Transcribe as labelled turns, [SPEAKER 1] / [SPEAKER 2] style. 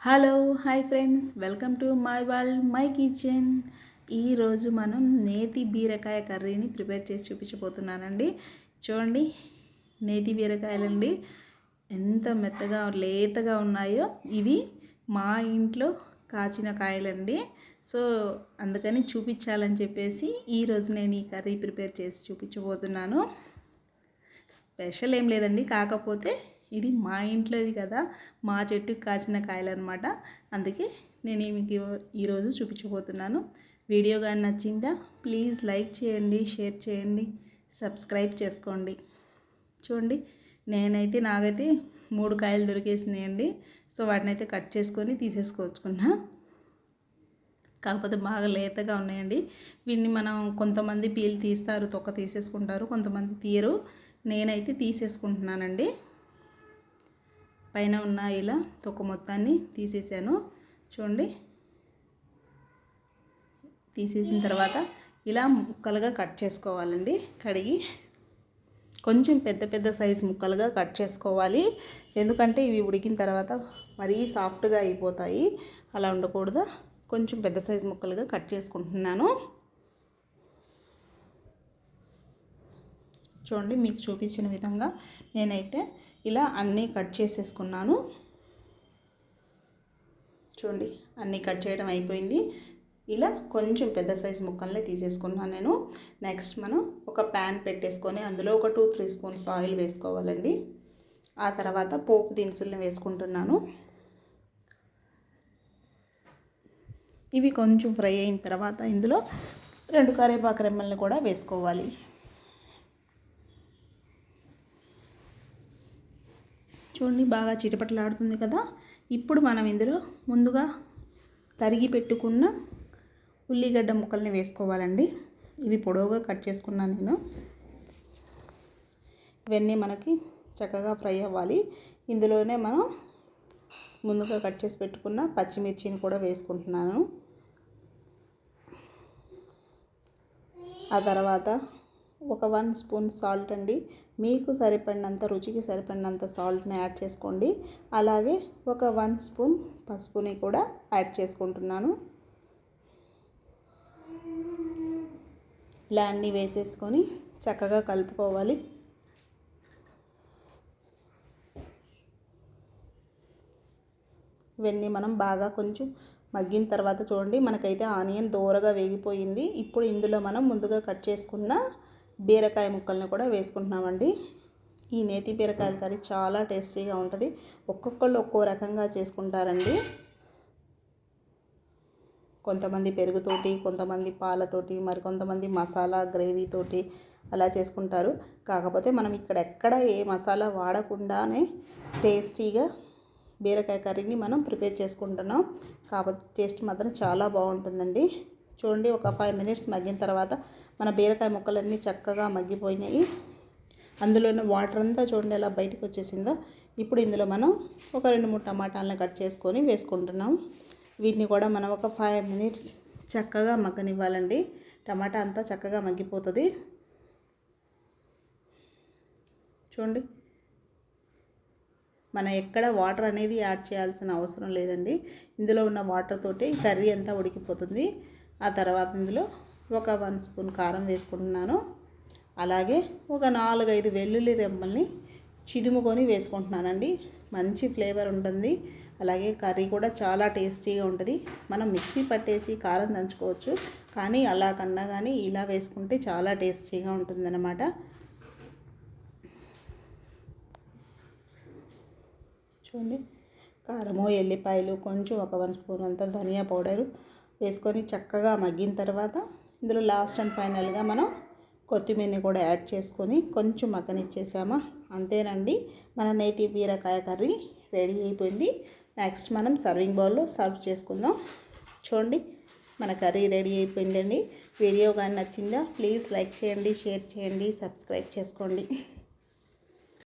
[SPEAKER 1] Hello hi friends welcome to my world my kitchen ఈరోజు మనం నేతి బీరకాయ కర్రీని ప్రిపేర్ చేసి చూపించబోతున్నానండి. చూడండి నేతి బీరకాయలండి. ఎంత మెత్తగా లేతగా ఉన్నాయో ఇవి మా ఇంట్లో కాచిన కాయలండి. సో అందుకని చూపించాలని చెప్పేసి ఈరోజు నేను ఈ కర్రీ ప్రిపేర్ చేసి చూపించబోతున్నాను. స్పెషల్ ఏం లేదండి కాకపోతే ఇది మా ఇంట్లోది కదా మా చెట్టుకి కాసిన కాయలు అనమాట అందుకే నేను మీకు ఈరోజు చూపించబోతున్నాను. వీడియో కానీ నచ్చిందా ప్లీజ్ లైక్ చేయండి షేర్ చేయండి సబ్స్క్రైబ్ చేసుకోండి. చూడండి నేనైతే నాకైతే మూడు కాయలు దొరికేసినాయండి. సో వాటిని అయితే కట్ చేసుకొని తీసేసుకోవచ్చుకున్నా. కాకపోతే బాగా లేతగా ఉన్నాయండి. వీటిని మనం కొంతమంది పీలు తీస్తారు తొక్క తీసేసుకుంటారు కొంతమంది తీయరు. నేనైతే తీసేసుకుంటున్నానండి. పైన ఉన్న ఇలా తొక్క మొత్తాన్ని తీసేసాను. చూడండి. తీసేసిన తర్వాత ఇలా ముక్కలుగా కట్ చేసుకోవాలండి. కడిగి కొంచెం పెద్ద పెద్ద సైజు ముక్కలుగా కట్ చేసుకోవాలి. ఎందుకంటే ఇవి ఉడికిన తర్వాత మరీ సాఫ్ట్గా అయిపోతాయి. అలా ఉండకూడదు. కొంచెం పెద్ద సైజు ముక్కలుగా కట్ చేసుకుంటున్నాను. చూడండి మీకు చూపించిన విధంగా నేనైతే ఇలా అన్నీ కట్ చేసేసుకున్నాను. చూడండి అన్నీ కట్ చేయడం అయిపోయింది. ఇలా కొంచెం పెద్ద సైజు ముక్కల్ని తీసేసుకున్నాను నేను. నెక్స్ట్ మనం ఒక ప్యాన్ పెట్టేసుకొని అందులో ఒక టూ త్రీ స్పూన్స్ ఆయిల్ వేసుకోవాలండి. ఆ తర్వాత పోపు దినుసుల్ని వేసుకుంటున్నాను. ఇవి కొంచెం ఫ్రై అయిన తర్వాత ఇందులో రెండు కరేపాకు రెమ్మల్ని కూడా వేసుకోవాలి. చూడండి బాగా చిటపటలాడుతుంది కదా. ఇప్పుడు మనం ఇందులో ముందుగా తరిగి పెట్టుకున్న ఉల్లిగడ్డ ముక్కల్ని వేసుకోవాలండి. ఇవి పొడవుగా కట్ చేసుకున్నాను నేను. ఇవన్నీ మనకి చక్కగా ఫ్రై అవ్వాలి. ఇందులోనే మనం ముందుగా కట్ చేసి పెట్టుకున్న పచ్చిమిర్చిని కూడా వేసుకుంటున్నాను. ఆ తర్వాత ఒక వన్ స్పూన్ సాల్ట్ అండి. మీకు సరిపడినంత రుచికి సరిపడినంత సాల్ట్ని యాడ్ చేసుకోండి. అలాగే ఒక వన్ స్పూన్ పసుపుని కూడా యాడ్ చేసుకుంటున్నాను. ఇలా అన్నీ వేసేసుకొని చక్కగా కలుపుకోవాలి. ఇవన్నీ మనం బాగా కొంచెం మగ్గిన తర్వాత చూడండి మనకైతే ఆనియన్ దూరగా వేగిపోయింది. ఇప్పుడు ఇందులో మనం ముందుగా కట్ చేసుకున్న బీరకాయ ముక్కల్ని కూడా వేసుకుంటున్నామండి. ఈ నేతి బీరకాయల కర్రీ చాలా టేస్టీగా ఉంటుంది. ఒక్కొక్కళ్ళు ఒక్కో రకంగా చేసుకుంటారండి. కొంతమంది పెరుగుతోటి కొంతమంది పాలతోటి మరి కొంతమంది మసాలా గ్రేవీతోటి అలా చేసుకుంటారు. కాకపోతే మనం ఇక్కడ ఎక్కడ ఏ మసాలా వాడకుండానే టేస్టీగా బీరకాయ కర్రీని మనం ప్రిపేర్ చేసుకుంటున్నాం. కాకపోతే టేస్ట్ మాత్రం చాలా బాగుంటుందండి. చూడండి ఒక ఫైవ్ మినిట్స్ మగ్గిన తర్వాత మన బీరకాయ ముక్కలన్నీ చక్కగా మగ్గిపోయినాయి. అందులోనే వాటర్ అంతా చూడండి ఎలా బయటకు వచ్చేసిందో. ఇప్పుడు ఇందులో మనం ఒక రెండు మూడు టమాటాలను కట్ చేసుకొని వేసుకుంటున్నాం. వీటిని కూడా మనం ఒక ఫైవ్ మినిట్స్ చక్కగా మగ్గనివ్వాలండి. టమాటా అంతా చక్కగా మగ్గిపోతుంది. చూడండి. మనం ఎక్కడ వాటర్ అనేది యాడ్ చేయాల్సిన అవసరం లేదండి. ఇందులో ఉన్న వాటర్ తోటి కర్రీ అంతా ఉడికిపోతుంది. ఆ తర్వాత ఇందులో ఒక వన్ స్పూన్ కారం వేసుకుంటున్నాను. అలాగే ఒక నాలుగైదు వెల్లుల్లి రెమ్మల్ని చిదుముకొని వేసుకుంటున్నానండి. మంచి ఫ్లేవర్ ఉంటుంది. అలాగే కర్రీ కూడా చాలా టేస్టీగా ఉంటుంది. మనం మిక్సీ పట్టేసి కారం దంచుకోవచ్చు. కానీ అలా కన్నా కానీ ఇలా వేసుకుంటే చాలా టేస్టీగా ఉంటుందన్నమాట. చూడండి. కారము ఎల్లిపాయలు కొంచెం ఒక వన్ స్పూన్ అంతా ధనియా పౌడరు వేసుకొని చక్కగా మగ్గిన తర్వాత ఇందులో లాస్ట్ అండ్ ఫైనల్గా మనం కొత్తిమీరని కూడా యాడ్ చేసుకొని కొంచెం మగ్గనిచ్చేసామా? అంతేనండి. మన నేతి బీరకాయ కర్రీ రెడీ అయిపోయింది. నెక్స్ట్ మనం సర్వింగ్ బౌల్లో సర్వ్ చేసుకుందాం. చూడండి మన కర్రీ రెడీ అయిపోయిందండి. వీడియో కానీ నచ్చిందా ప్లీజ్ లైక్ చేయండి షేర్ చేయండి సబ్స్క్రైబ్ చేసుకోండి.